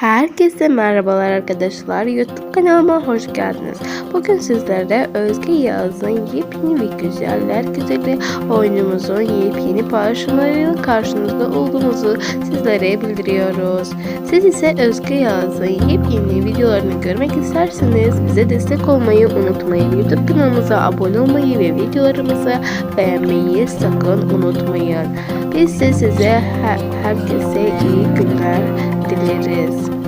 Herkese merhabalar arkadaşlar. YouTube kanalıma hoş geldiniz. Bugün sizlere Özge Yağız'ın yepyeni ve güzeller güzeli oyunumuzun yepyeni paylaşımlarıyla karşınızda olduğumuzu sizlere bildiriyoruz. Siz ise Özge Yağız'ın yepyeni videolarını görmek isterseniz bize destek olmayı unutmayın. YouTube kanalımıza abone olmayı ve videolarımızı beğenmeyi sakın unutmayın. Biz de size her- herkese iyi günler delays